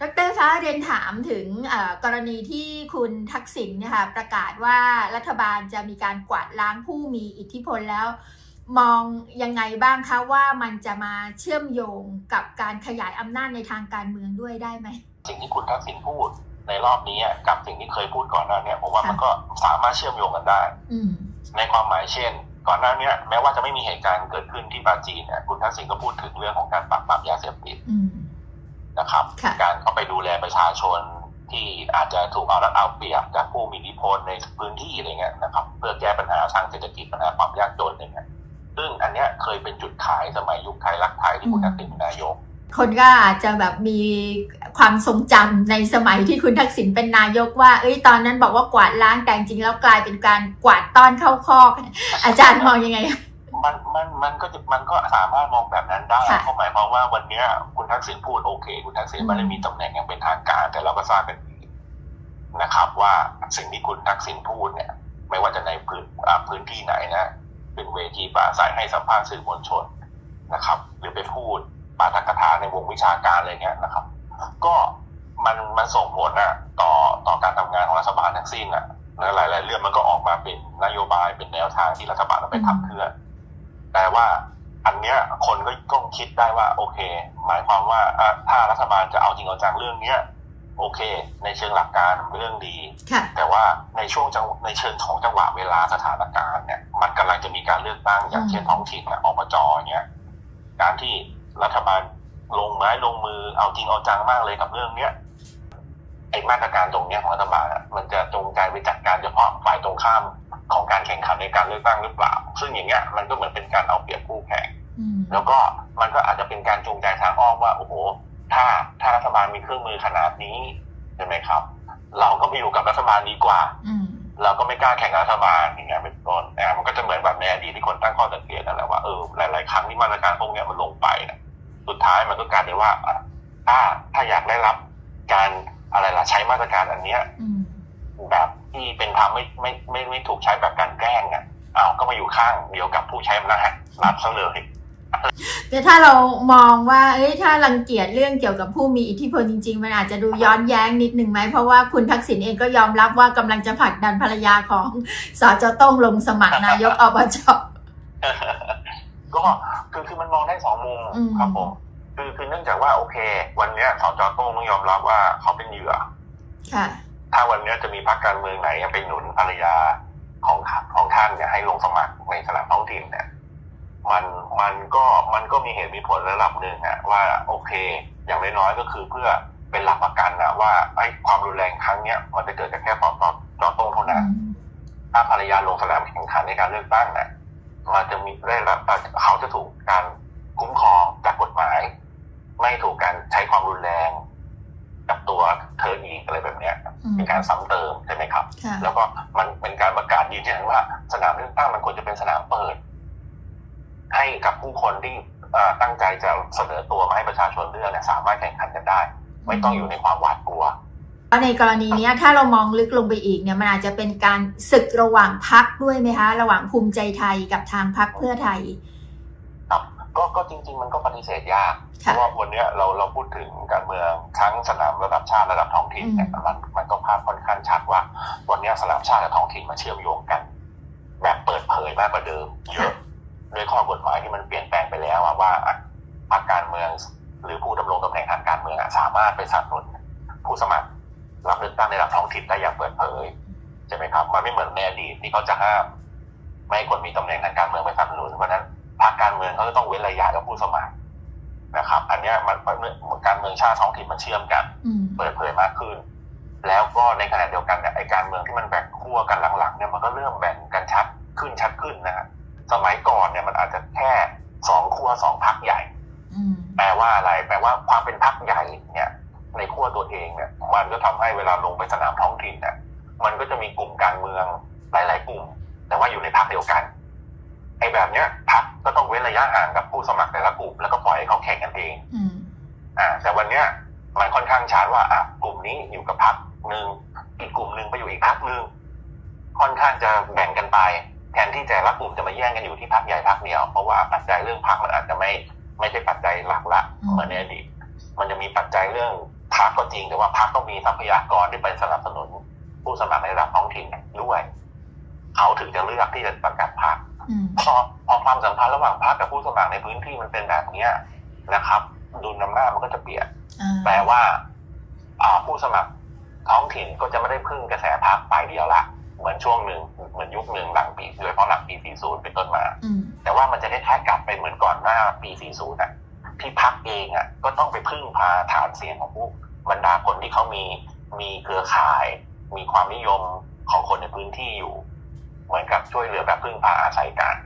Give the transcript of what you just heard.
ดรคะเรียนถามถึงกรณีที่คุณทักษิณเนยคะประกาศว่ารัฐบาลจะมีการกวาดล้างผู้มีอิทธิพลแล้ว มองยังไงบ้างคะว่ามันจะมาเชื่อมโยงกับการขยายอำนาจในทางการเมืองด้วยได้ไหม สิ่งที่คุณทักษิณพูดในรอบนี้กับสิ่งที่เคยพูดก่อนหน้าเนี้ผมว่ามันก็สามารถเชื่อมโยงกันได้อืในความหมายเช่น ก่อนหน้าเนี้แม้ว่าจะไม่มีเหตุการณ์เกิดขึ้นที่ปาจีนเนี่ยคุณทักษิณก็พูดถึงเรื่องของการปราบปรามยาเสพติด นะครับค่ะการเข้าไปดูแลประชาชนที่อาจจะถูกเอารัดเอาเปรียบจากผู้มีอิทธิพลในพื้นที่อะไรเงี้ยนะครับ เพื่อแก้ปัญหาทางเศรษฐกิจปัญหาความยากจนอะไรเงี้ยซึ่งอันเนี้ยเคยเป็นจุดขายสมัยยุคไทยรักไทยที่คุณทักษิณเป็นนายก คนก็อาจจะแบบมีความทรงจำในสมัยที่คุณทักษิณเป็นนายกว่า เอ้ยตอนนั้นบอกว่ากวาดล้างแต่จริงๆแล้วกลายเป็นการกวาดต้อนเข้าคอก อาจารย์มองยังไง มันมันมันก็จะมันก็สามารถมองแบบนั้นได้ค่ะ เพราะหมายความว่าวันเนี้ยคุณทักษิณพูดโอเค คุณทักษิณอืมไม่ได้มีตำแหน่งอย่างเป็นทางการ แต่เราก็ทราบกันดีนะครับ ว่าสิ่งที่คุณทักษิณพูดเนี่ย ไม่ว่าจะในพื้นอ่าพื้นที่ไหนนะเป็นเวทีปราศัยให้สัมภาษณ์สื่อมวลชนนะครับ หรือไปพูดปาฐกถาในวงวิชาการอะไรเงี้ยนะครับ ก็มันมันส่งผลอะต่อต่อการทำงานของรัฐบาลทั้งสิ้นอะและหลายๆเรื่องมันก็ออกมาเป็นนโยบายเป็นแนวทางที่รัฐบาลเอาไปขับเคลื่อน แต่ว่า อันเนี้ยคนก็ต้องคิดได้ว่า โอเค หมายความว่าอะถ้ารัฐบาลจะเอาจริงเอาจังเรื่องเนี้ยโอเค ในเชิงหลักการเป็นเรื่องดีค่ะแต่ว่าในช่วงจังในเชิงของจังหวะเวลาสถานการณ์เนี่ยมันกำลังจะมีการเลือกตั้งอย่างอืมเช่นท้องถิ่นนะอบจเนี่ยการที่รัฐบาลลงไม้ลงมือเอาจริงเอาจังมากเลยกับเรื่องเนี้ยไอ้มาตรการตรงเนี้ยของรัฐบาลอะมันจะจงใจไปจัดการเฉพาะฝ่ายตรงข้ามของการแข่งขันในการเลือกตั้งหรือเปล่า ซึ่งอย่างเงี้ยมันก็เหมือนเป็นการเอาเปรียบคู่แข่งอืมแล้วก็มันก็อาจจะเป็นการจูงใจทางอ้อมว่าโอ้โห ถ้าถ้ารัฐบาลมีเครื่องมือขนาดนี้ใช่ไหมครับ เราก็ไปอยู่กับรัฐบาลดีกว่าอืมเราก็ไม่กล้าแข่งกับรัฐบาลอย่างเงี้ยเป็นต้นนะมันก็จะเหมือนแบบในอดีตที่คนตั้งข้อสังเกตนั่นแหละว่าเออหลาย ๆ ครั้งที่มาตรการพวกเนี้ยมันลงไปนะสุดท้ายมันก็กลายเป็นว่าอะถ้าถ้าอยากได้รับการอะไรล่ะใช้มาตรการอันเนี้ยอืมแบบที่เป็นธรรมไม่ไม่ไม่ไม่ถูกใช้แบบการแกล้งอะ อ้าวก็มาอยู่ข้างเดียวกับผู้ใช้อำนาจรับซะเลยแต่ถ้าเรามองว่าเอ้ยถ้ารังเกียจเรื่องเกี่ยวกับผู้มีอิทธิพลจริง ๆ มันอาจจะดูย้อนแย้งนิดนึงไหมเพราะว่าคุณทักษิณเองก็ยอมรับว่ากำลังจะผลักดันภรรยาของสจโต้งลงสมัครนายกอบจก็คือคือมันมองได้สองมุมอืมครับผมคือคือเนื่องจากว่าโอเค วันเนี้ยสจโต้งต้องยอมรับว่าเขาเป็นเหยื่อค่ะถ้าวันเนี้ยจะมีพรรคการเมืองไหนไปหนุนภรรยา ของของท่านเนี่ยให้ลงสมัครในสนามท้องถิ่นเนี่ยมันมันก็มันก็มีเหตุมีผลระดับหนึ่งอะว่าโอเค อย่างน้อยๆก็คือเพื่อเป็นหลักประกันอะว่าไอ้ความรุนแรงครั้งเนี้ยมันจะเกิดจากแค่สจจโต้งเท่านั้นถ้าภรรยาลงสนามแข่งขันในการเลือกตั้งเนี่ยมันจะมีได้รับเขาจะถูกการคุ้มครองจากกฎหมาย ไม่ถูกการใช้ความรุนแรง กับตัวเธออีกอะไรแบบเนี้ยอืมเป็นการซ้ำเติม แล้วก็มันเป็นการประกาศยืนยันว่า สนามเลือกตั้งมันควรจะเป็นสนามเปิด ให้กับผู้คนที่เอ่อตั้งใจจะเสนอตัวมาให้ประชาชนเลือกเนี่ยสามารถแข่งขันกันได้ ไม่ต้องอยู่ในความหวาดกลัวในกรณีเนี้ยถ้าเรามองลึกลงไปอีกเนี่ยมันอาจจะเป็นการศึกระหว่างพักด้วยไหมคะ ระหว่างภูมิใจไทยกับทางพักเพื่อไทยครับก็ก็จริง ๆ มันก็ปฏิเสธยากเพค่ะราะว่าวันเนี้ยเราเราพูดถึงการเมืองทั้งสนามระดับชาติระดับท้องถิ่นเนี่ยอืมมันมันก็ภาพค่อนข้างชัดว่าวันเนี้ยสนามชาติกับท้องถิ่นมาเชื่อมโยงกัน แบบเปิดเผยมากกว่าเดิมเยอะด้วยข้อกฎหมายที่มันเปลี่ยนแปลงไปแล้วอะว่าอะพรรคการเมืองหรือผู้ดำรงตำแหน่งทางการเมืองอะสามารถไปสนับสนุนผู้สมัครรับเลือกตั้งในระดับท้องถิ่นได้อย่างเปิดเผยใช่ไหมครับมันไม่เหมือนในอดีตที่เขาจะห้ามไม่ให้คนมีตำแหน่งทางการเมืองไปสนับสนุนเพราะฉะนั้นพรรคการเมืองเขาจะต้องเว้นระยะกับผู้สมัครนะครับ อันเนี้ยมันมันการเมืองชาติท้องถิ่นมันเชื่อมกันอืมเปิดเผยมากขึ้น แล้วก็ในขณะเดียวกันเนี่ยไอการเมืองที่มันแบ่งขั้วกันหลังๆเนี่ยมันก็เริ่มแบ่งกันชัดขึ้นชัดขึ้นนะฮะสมัยก่อนเนี่ยมันอาจจะแค่สองขั้วสองพรรคใหญ่อืมแปลว่าอะไรแปลว่าความเป็นพรรคใหญ่เนี่ย ในขั้วตัวเองเนี่ยมันก็ทำให้เวลาลงไปสนามท้องถิ่นเนี่ยมันก็จะมีกลุ่มการเมืองหลาย ๆ กลุ่ม แต่ว่าอยู่ในพรรคเดียวกันไอ้แบบเนี้ยพรรคก็ต้องเว้นระยะห่างกับผู้สมัครแต่ละกลุ่มแล้วก็ปล่อยให้เขาแข่งกันเองอืมอ่า แต่วันเนี้ยมันค่อนข้างชัดว่าอะกลุ่มนี้อยู่กับพรรค หนึ่งอีกกลุ่มหนึ่งไปอยู่อีกพรรคหนึ่งค่อนข้างจะแบ่งกันไป แทนที่แต่ละกลุ่มจะมาแย่งกันอยู่ที่พรรคใหญ่พรรคเดียว เพราะว่าปัจจัยเรื่องพรรคมันอาจจะไม่ไม่ใช่ปัจจัยหลักละอืมเหมือนในอดีตมันจะมีปัจจัยเรื่องพักก็จริง แต่ว่าพักต้องมีทรัพยากรที่ไปสนับสนุน ผู้สมัครในระดับท้องถิ่นด้วย เขาถึงจะเลือกที่จะประกาศพักอืมพอพอความสัมพันธ์ระหว่างพรรคกับผู้สมัครในพื้นที่มันเป็นแบบเนี้ยนะครับดุลอำนาจมันก็จะเปลี่ยนอ่าแปลว่าอ่าผู้สมัคร ท้องถิ่นก็จะไม่ได้พึ่งกระแสพรรคฝ่ายเดียวละเหมือนช่วงหนึ่งเหมือนยุคหนึ่งหลังปีโดยเฉพาะหลังปี 40 เป็นต้นมาอืมแต่ว่ามันจะคล้ายๆกลับไปเหมือนก่อนหน้าปี 40นะที่พักเองอะก็ต้องไปพึ่งพาฐานเสียงของผู้บรรดาคนที่เขามีมีเครือข่าย มีความนิยมของคนในพื้นที่อยู่ เหมือนกับช่วยเหลือแบบพึ่งพาอาศัยกัน